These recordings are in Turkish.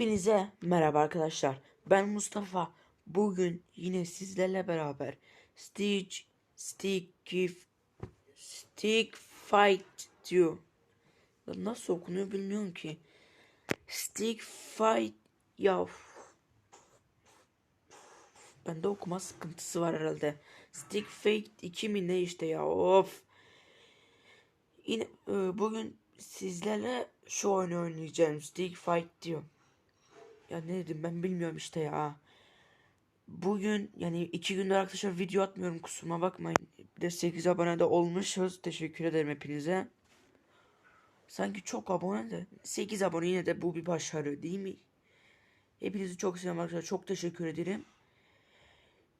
Hepinize merhaba arkadaşlar. Ben Mustafa. Bugün yine sizlerle beraber Stitch Stick Stick Fight diyor. Nasıl okunuyor bilmiyorum ki. Stick Fight ya. Bende okuma sıkıntısı var herhalde. Stick Fight 2 mi ne işte ya of. Yine e, bugün sizlerle şu oyunu oynayacağım. Stick Fight diyor. Ya ne dedim ben bilmiyorum işte ya. Bugün yani iki gündür arkadaşlar video atmıyorum kusuruma bakmayın. Bir de 8 abone de olmuşuz. Teşekkür ederim hepinize. Sanki çok abone de 8 abone yine de bu bir başarı değil mi? Hepinizi çok seviyorum arkadaşlar. Çok teşekkür ederim.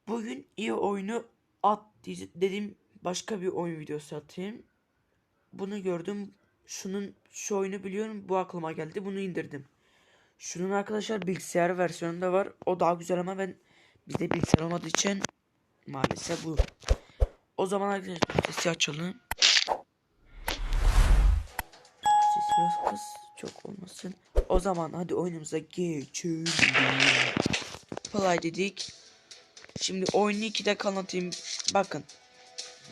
Bugün iyi oyunu at dedim başka bir oyun videosu atayım. Bunu gördüm. Şunun şu oyunu biliyorum. Bu aklıma geldi. Bunu indirdim. Şunun arkadaşlar bilgisayar versiyonu da var. O daha güzel ama ben bizde bilgisayar olmadığı için maalesef bu. O zaman arkadaşlar sesi açalım. Ses biraz kız çok olmasın. O zaman hadi oyunumuza geçelim. Play dedik. Şimdi oyunu iki dakika anlatayım. Bakın.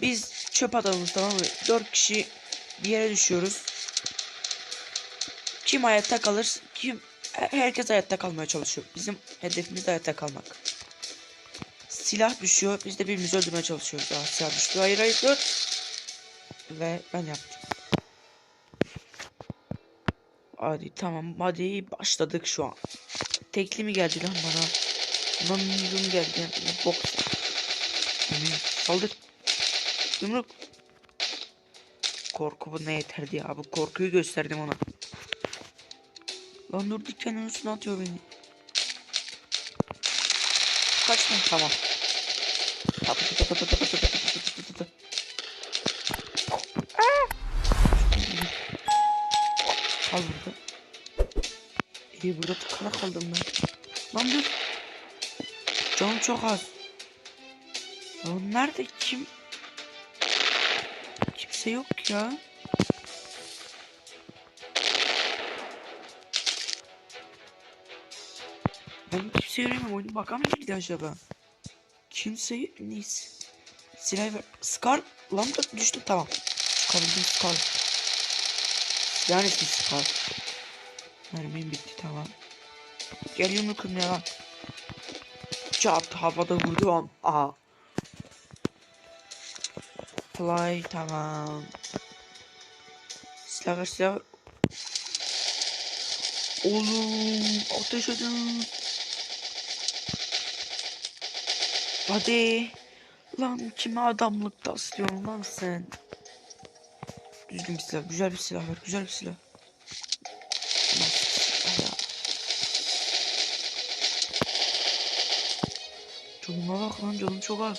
Biz çöp adamımız tamam mı? Dört kişi bir yere düşüyoruz. Kim hayatta kalır? Kim herkes hayatta kalmaya çalışıyor. Bizim hedefimiz de hayatta kalmak. Silah düşüyor. Biz de birbirimizi öldürmeye çalışıyoruz. Aa, silah düştü. Hayır hayır dur. Ve ben yaptım. Hadi tamam hadi başladık şu an. Tekli mi geldi lan bana? Lan yum geldi. Yemin, Saldır. Yumruk. Korku bu ne yeterdi ya. Bu korkuyu gösterdim ona. Lan dur dükkanın üstüne atıyor beni. Kaçtım tamam. Al burada. İyi burada tıkana kaldım ben. Lan dur. Canım çok az. Lan nerede kim? Kimse yok ya. Göremiyorum oyunu mı girdi acaba? Kimseyi neyse. Silah ver. Scar lan da düştü tamam. Çıkabildim Scar. Silah ismi Scar. Mermim bitti tamam. Gel yumrukum ne lan? Çat havada vurdu an. Aha. Fly tamam. Silah ver silah ver. Oğlum ateş edin. Hadi. Lan kime adamlık taslıyorsun lan sen? Düzgün bir silah, güzel bir silah ver, güzel bir silah. Canıma bak lan, canım çok az.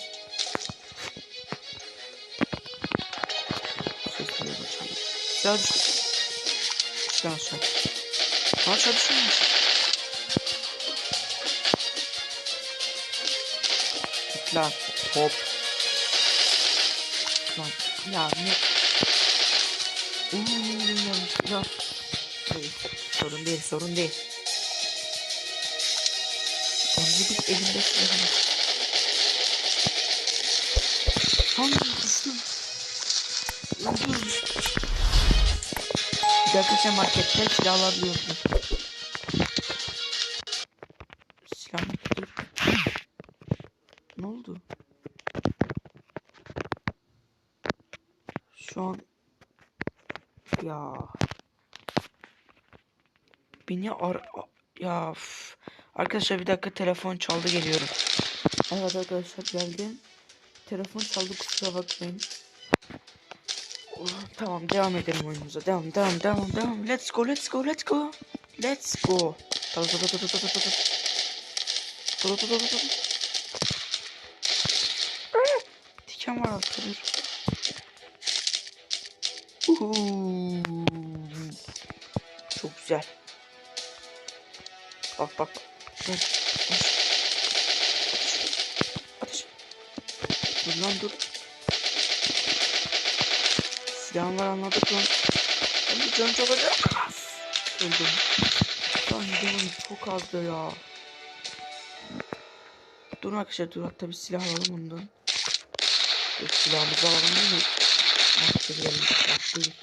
Sesleri açalım. Silah düştü. Silah aşağı. Aşağı düşmüş. Lan. Hop. Lan ya ne? Uuu yanlış ya. Sorun değil sorun değil. Tanrı bir elimde silahım. Lan düştüm. Lan dur. Bir dakika sen markette silah alabiliyorsun. ya. Beni ar... Ya f. Arkadaşlar bir dakika telefon çaldı geliyorum. Evet arkadaşlar geldim. Telefon çaldı kusura bakmayın. Oh, tamam devam edelim oyunumuza. Devam devam devam devam. Let's go let's go let's go. Let's go. Dur dur dur dur dur dur dur. Dur dur dur. Diken var altta dur. Uhu. Güzel. Bak bak. Ateş. Dur lan dur. Silahım var anladık lan. De canım çok acı. Öldüm. saniye canım çok azdı ya. Dur arkadaşlar dur hatta bir silah alalım bundan. Dur, silahımızı alalım değil mi? Maçta girelim. Bak değil.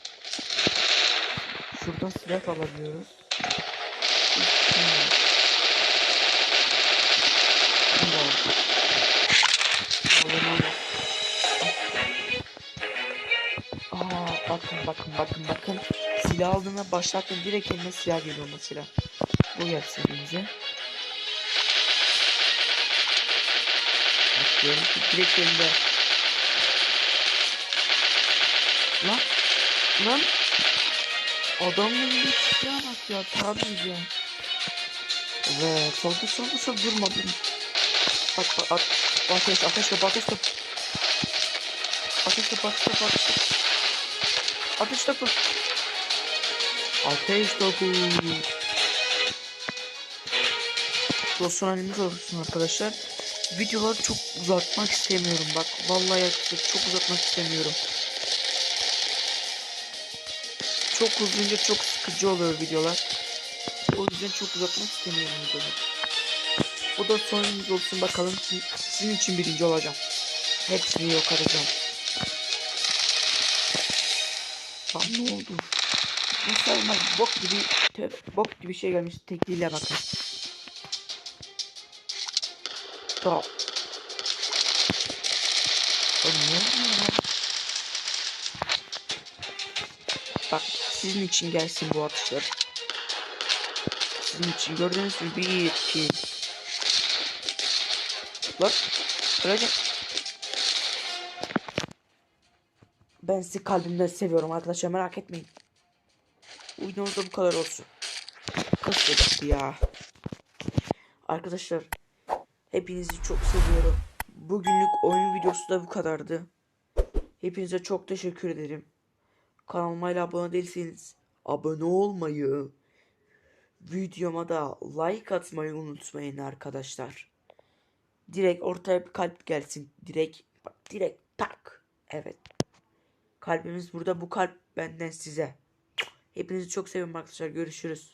Şuradan silah alabiliyoruz. Aa bakın bakın bakın bakın. Silah aldığında başlattım direkt eline silah geliyor mesela. Bu diyorum ki direkt elinde. Lan lan adamın silah bak ya tabi ya. Ve soldu soldu soldu durmadım. Bak bak at, ateş ateş top ateş top. Ateş top ateş top ateş top. Ateş topu. Ateş topu. Dostum halimiz olsun arkadaşlar. Videoları çok uzatmak istemiyorum. Bak vallahi çok uzatmak istemiyorum. Çok uzunca çok sıkıcı oluyor videolar. O yüzden çok uzatmak istemiyorum videoları. Bu da sonumuz olsun bakalım sizin, sizin için birinci olacağım. Hepsini yok edeceğim. Tam ne oldu? Mesela bok gibi bok gibi şey gelmiş tekliyle bakın. Tamam. Sizin için gelsin bu atışlar. Sizin için gördünüz mü? Bir, iki. Lan. Öleceğim. Ben sizi kalbimden seviyorum arkadaşlar merak etmeyin. Bu videomuz da bu kadar olsun. Kız ya. Arkadaşlar hepinizi çok seviyorum. Bugünlük oyun videosu da bu kadardı. Hepinize çok teşekkür ederim. Kanalıma hala abone değilseniz abone olmayı, videoma da like atmayı unutmayın arkadaşlar. Direkt ortaya bir kalp gelsin. Direkt bak direkt tak. Evet. Kalbimiz burada bu kalp benden size. Hepinizi çok seviyorum arkadaşlar. Görüşürüz.